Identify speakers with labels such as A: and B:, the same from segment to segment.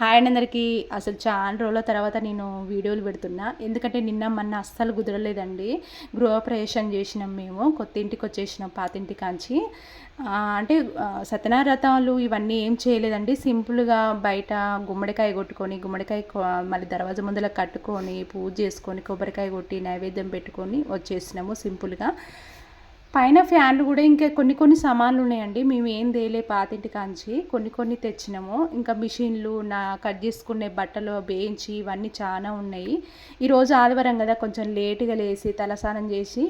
A: Hi అండి అందరికీ. అసలు చాలా రోజుల తర్వాత నేను వీడియోలు పెడుతున్నా. ఎందుకంటే నిన్న మొన్న అస్సలు కుదరలేదండి. గృహప్రవేశం చేసినాం మేము. కొత్త ఇంటికి వచ్చేసినాం పాతింటి కాంచి. అంటే సత్యనారథాలు ఇవన్నీ ఏం చేయలేదండి. సింపుల్గా బయట గుమ్మడికాయ కొట్టుకొని గుమ్మడికాయ మళ్ళీ దర్వాజా ముందర కట్టుకొని పూజ చేసుకొని కొబ్బరికాయ కొట్టి నైవేద్యం పెట్టుకొని వచ్చేసినాము సింపుల్గా. పైన ఫ్యాన్లు కూడా ఇంకా కొన్ని కొన్ని సామాన్లు ఉన్నాయండి. మేము ఏం తేలే పాతింటి కాంచి కొన్ని కొన్ని తెచ్చినాము. ఇంకా మిషన్లు నా కట్ చేసుకునే బట్టలు బేంచి ఇవన్నీ చాలా ఉన్నాయి. ఈరోజు ఆదివారం కదా కొంచెం లేటుగా లేచి తలస్నానం చేసి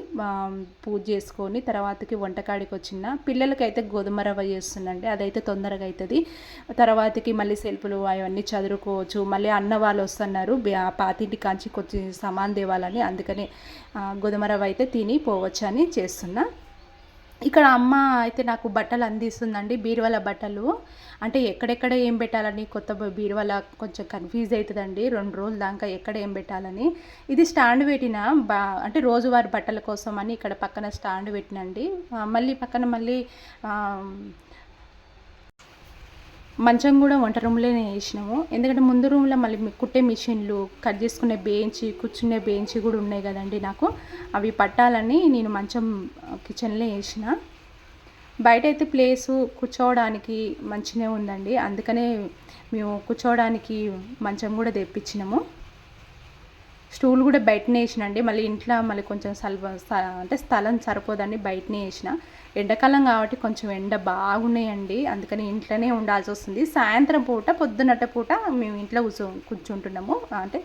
A: పూజ చేసుకొని తర్వాతకి వంటకాడికి వచ్చిన. పిల్లలకైతే గోధుమ రవ్వ చేస్తుందండి. అదైతే తొందరగా అవుతుంది తర్వాతకి మళ్ళీ సెల్ఫ్లు అవన్నీ చదువుకోవచ్చు మళ్ళీ అన్న వాళ్ళు వస్తున్నారు. పాతింటి కాంచి కొంచెం సామాన్ తేవాలని అందుకని గోధుమ రవ్వ అయితే తిని పోవచ్చు అని చేస్తున్నా. ఇక్కడ అమ్మ అయితే నాకు బట్టలు అందిస్తుందండి బీరువాల బట్టలు. అంటే ఎక్కడెక్కడ ఏం పెట్టాలని కొత్త బీరువాల కొంచెం కన్ఫ్యూజ్ అవుతుందండి రెండు రోజుల దాకా ఎక్కడ ఏం పెట్టాలని. ఇది స్టాండ్ పెట్టిన బా అంటే రోజువారి బట్టల కోసం అని ఇక్కడ పక్కన స్టాండ్ పెట్టినండి. మళ్ళీ పక్కన మళ్ళీ మంచం కూడా వంట రూమ్లోనే వేసినాము. ఎందుకంటే ముందు రూమ్లో మళ్ళీ కుట్టే మిషన్లు కట్ చేసుకునే బెంచి కూర్చునే బెంచి కూడా ఉన్నాయి కదండి నాకు. అవి పట్టాలని నేను మంచం కిచెన్లో వేసిన. బయట అయితే ప్లేసు కూర్చోవడానికి మంచిగా ఉందండి. అందుకనే మేము కూర్చోవడానికి మంచం కూడా తెప్పించినాము. స్టూల్ కూడా బయటనే వేసినండి. మళ్ళీ ఇంట్లో మళ్ళీ కొంచెం సల్వ అంటే స్థలం సరిపోదని బయటనే వేసిన. ఎండాకాలం కాబట్టి కొంచెం ఎండ బాగున్నాయండి. అందుకని ఇంట్లోనే ఉండాల్సి వస్తుంది. సాయంత్రం పూట పొద్దున్నట పూట మేము ఇంట్లో కూర్చో కూర్చుంటున్నాము. అంటే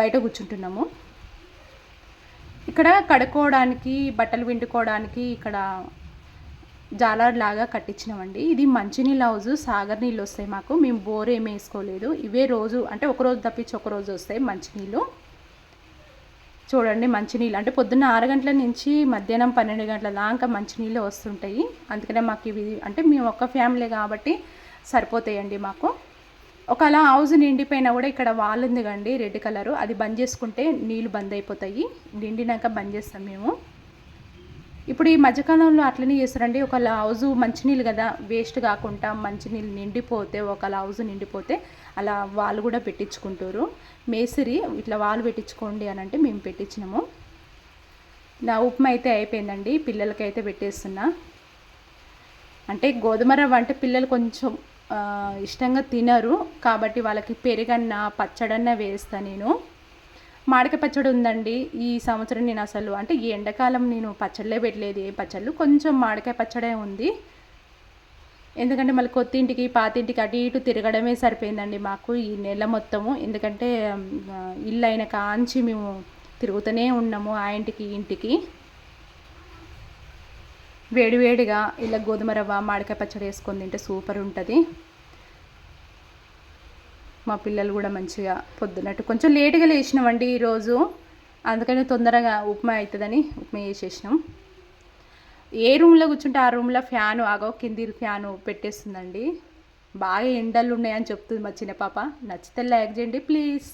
A: బయట కూర్చుంటున్నాము. ఇక్కడ కడుక్కోవడానికి బట్టలు విండుకోవడానికి ఇక్కడ జాలర్ లాగా కట్టించినామండి ఇది మంచినీళ్ళ హౌజ్ సాగర్ నీళ్ళు వస్తాయి మాకు. మేము బోర్ ఏమి వేసుకోలేదు. ఇవే రోజు అంటే ఒక రోజు తప్పించి ఒకరోజు వస్తాయి మంచినీళ్ళు. చూడండి మంచినీళ్ళు అంటే పొద్దున్న ఆరు గంటల నుంచి మధ్యాహ్నం పన్నెండు గంటల దాకా మంచినీళ్ళు వస్తుంటాయి. అందుకనే మాకు ఇవి అంటే మేము ఒక్క ఫ్యామిలీ కాబట్టి సరిపోతాయండి మాకు. ఒకవేళ హౌస్ నిండిపోయినా కూడా ఇక్కడ వాల్ ఉంది కండి రెడ్ కలరు. అది బంద్ చేసుకుంటే నీళ్ళు బంద్ అయిపోతాయి. నిండినాక బంద్ చేస్తాం మేము. ఇప్పుడు ఈ మధ్యకాలంలో అట్లనే చేస్తారండి. ఒక లౌజు మంచినీళ్ళు కదా వేస్ట్ కాకుండా మంచినీళ్ళు నిండిపోతే ఒక లౌజు నిండిపోతే అలా వాళ్ళు కూడా పెట్టించుకుంటారు. మేసిరి ఇట్లా వాళ్ళు పెట్టించుకోండి అని అంటే మేము పెట్టించినాము. నా ఉప్మా అయితే అయిపోయిందండి పిల్లలకైతే పెట్టేస్తున్నా. అంటే గోధుమ రవ్వ అంటే పిల్లలు కొంచెం ఇష్టంగా తినరు. కాబట్టి వాళ్ళకి పెరుగన్న పచ్చడన్న వేస్తా నేను. మామిడికాయ పచ్చడి ఉందండి. ఈ సంవత్సరం నేను అసలు అంటే ఈ ఎండాకాలం నేను పచ్చళ్ళే పెట్టలేదు ఏ పచ్చళ్ళు. కొంచెం మామిడికాయ పచ్చడే ఉంది. ఎందుకంటే మళ్ళీ కొత్త ఇంటికి పాత ఇంటికి అటు ఇటు తిరగడమే సరిపోయిందండి మాకు ఈ నెల మొత్తము. ఎందుకంటే ఇల్లు అయిన కాంచి మేము తిరుగుతూనే ఉన్నాము ఆ ఇంటికి ఇంటికి. వేడివేడిగా ఇలా గోధుమ రవ్వ మామిడికాయ పచ్చడి వేసుకొని తింటే సూపర్ ఉంటుంది. మా పిల్లలు కూడా మంచిగా పొద్దున్నట్టు కొంచెం లేటుగా లేచినామండి ఈరోజు. అందుకని తొందరగా ఉప్మా అవుతుందని ఉప్మా చేసేసినాం. ఏ రూమ్లో కూర్చుంటే ఆ రూమ్లో ఫ్యాను ఆగో కింది ఫ్యాను పెట్టేస్తుందండి. బాగా ఎండలు ఉన్నాయని చెప్తుంది మా చిన్న పాప. నచ్చితే లైక్ చేయండి ప్లీజ్.